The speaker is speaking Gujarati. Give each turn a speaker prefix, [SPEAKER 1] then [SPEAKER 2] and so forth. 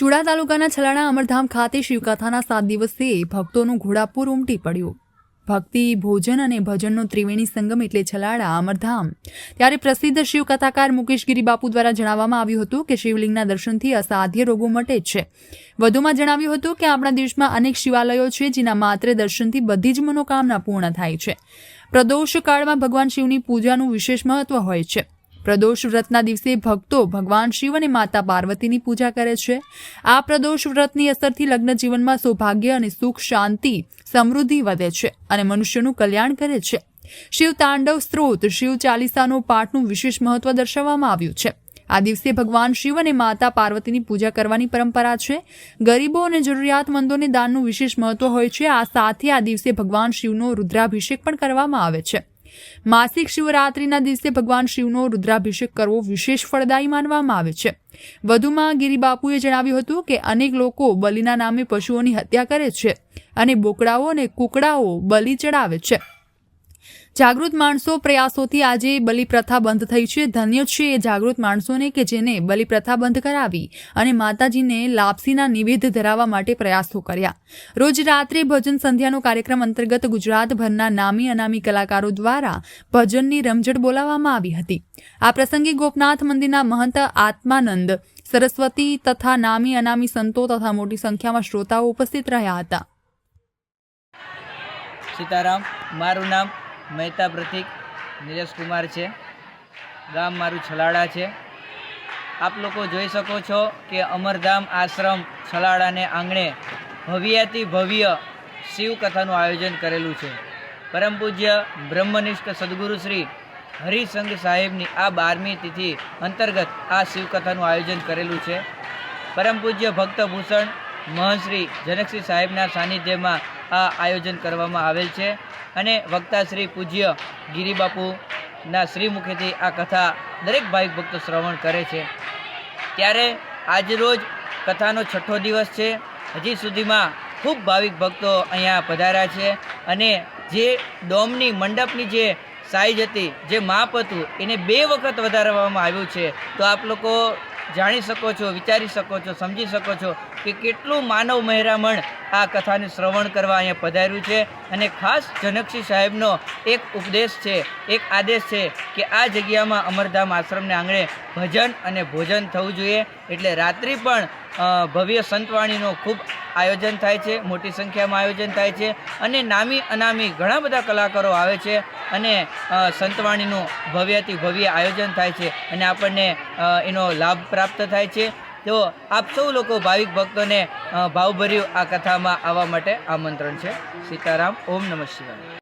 [SPEAKER 1] ચુડા તાલુકાના છલાણા અમરધામ ખાતે શિવકથાના સાત દિવસીય ભક્તોનું ઘોડાપુર ઉમટી પડ્યું. ભક્તિ, ભોજન અને ભજનનો ત્રિવેણી સંગમ એટલે છલાડા અમરધામ. ત્યારે પ્રસિદ્ધ શિવકથાકાર મુકેશ ગિરી બાપુ દ્વારા જણાવવામાં આવ્યું હતું કે શિવલિંગના દર્શનથી અસાધ્ય રોગો મટે જ છે. વધુમાં જણાવ્યું હતું કે આપણા દેશમાં અનેક શિવાલયો છે જેના માત્ર દર્શનથી બધી જ મનોકામના પૂર્ણ થાય છે. પ્રદોષ કાળમાં ભગવાન શિવની પૂજાનું વિશેષ મહત્વ હોય છે. પ્રદોષ વ્રતના દિવસે ભક્તો ભગવાન શિવ અને માતા પાર્વતીની પૂજા કરે છે. આ પ્રદોષ વ્રતની અસરથી લગ્ન જીવનમાં સૌભાગ્ય અને સુખ, શાંતિ, સમૃદ્ધિ વધે છે અને મનુષ્યનું કલ્યાણ કરે છે. શિવ તાંડવ સ્ત્રોત, શિવ ચાલીસાનો પાઠનું વિશેષ મહત્વ દર્શાવવામાં આવ્યું છે. આ દિવસે ભગવાન શિવ અને માતા પાર્વતીની પૂજા કરવાની પરંપરા છે. ગરીબો અને જરૂરિયાતમંદોને દાનનું વિશેષ મહત્વ હોય છે. આ સાથે આ દિવસે ભગવાન શિવનો રુદ્રાભિષેક પણ કરવામાં આવે છે. માસિક શિવરાત્રિના દિવસે ભગવાન શિવનો રુદ્રાભિષેક કરવો વિશેષ ફળદાયી માનવામાં આવે છે. વધુમાં ગિરિબાપુએ જણાવ્યું હતું કે અનેક લોકો બલિના નામે પશુઓની હત્યા કરે છે અને બોકડાઓ અને કુકડાઓ બલિ ચડાવે છે. જાગૃત માણસો પ્રયાસોથી આજે બલિ પ્રથા બંધ થઈ છે. ધન્ય છે એ જાગૃત માણસોને કે જેને બલિપ્રથા બંધ કરાવી અને માતાજીને લાપસીના નિવેદ ધરાવવા માટે પ્રયાસો કર્યા. રોજ રાત્રે ભજન સંધ્યાનો કાર્યક્રમ અંતર્ગત ગુજરાતભરના નામી અનામી કલાકારો દ્વારા ભજનની રમઝટ બોલાવવામાં આવી હતી. આ પ્રસંગે ગોપનાથ મંદિરના મહંત આત્માનંદ, સરસ્વતી તથા નામી અનામી સંતો તથા મોટી સંખ્યામાં શ્રોતાઓ ઉપસ્થિત રહ્યા હતા.
[SPEAKER 2] સીતારામ, મારું નામ મહેતા પ્રતિક નિલેશ કુમાર છે. ગામ મારું છલાડા છે. આપ લોકો જોઈ શકો છો કે અમરધામ આશ્રમ છલાડાને આંગણે ભવ્યાતિ ભવ્ય શિવકથાનું આયોજન કરેલું છે. પરમ પૂજ્ય બ્રહ્મનિષ્ઠ સદગુરુ શ્રી હરિસંઘ સાહેબની આ બારમી તિથિ અંતર્ગત આ શિવકથાનું આયોજન કરેલું છે. પરમ પૂજ્ય ભક્તભૂષણ મહંશ્રી જનકશ્રી સાહેબના સાનિધ્યમાં આ આયોજન કરવામાં આવેલ છે અને વક્તા શ્રી પૂજ્ય ગિરિબાપુના શ્રીમુખેથી આ કથા દરેક ભાવિક ભક્તો શ્રવણ કરે છે. ત્યારે આજરોજ કથાનો છઠ્ઠો દિવસ છે. હજી સુધીમાં ખૂબ ભાવિક ભક્તો અહીંયા પધાર્યા છે અને જે ડોમની મંડપની જે સાઈઝ હતી, જે માપ હતું, એને બે વખત વધારવામાં આવ્યું છે. તો આપ લોકો જાણી શકો છો, વિચારી શકો છો, સમજી શકો છો કે કેટલું માનવ મહેરામણ આ કથાને શ્રવણ કરવા અહીંયા પધાર્યું છે. અને ખાસ જનકસિંહ સાહેબનો એક ઉપદેશ છે, એક આદેશ છે કે આ જગ્યામાં અમરધામ આશ્રમને આંગણે ભજન અને ભોજન થવું જોઈએ. એટલે રાત્રિ પણ ભવ્ય સંતવાણીનો ખૂબ આયોજન થાય છે, મોટી સંખ્યામાં આયોજન થાય છે. અને નામી અનામી ઘણા બધા કલાકારો આવે છે અને સંતવાણીનું ભવ્યથી ભવ્ય આયોજન થાય છે. અને આપણને એનો લાભ પ્રાપ્ત થાય છે. તો આપ સૌ લોકો ભાવિક ભક્તોને ભાવભર્યું આ કથામાં આવવા માટે આમંત્રણ છે. સીતારામ, ઓમ નમઃ શિવાય.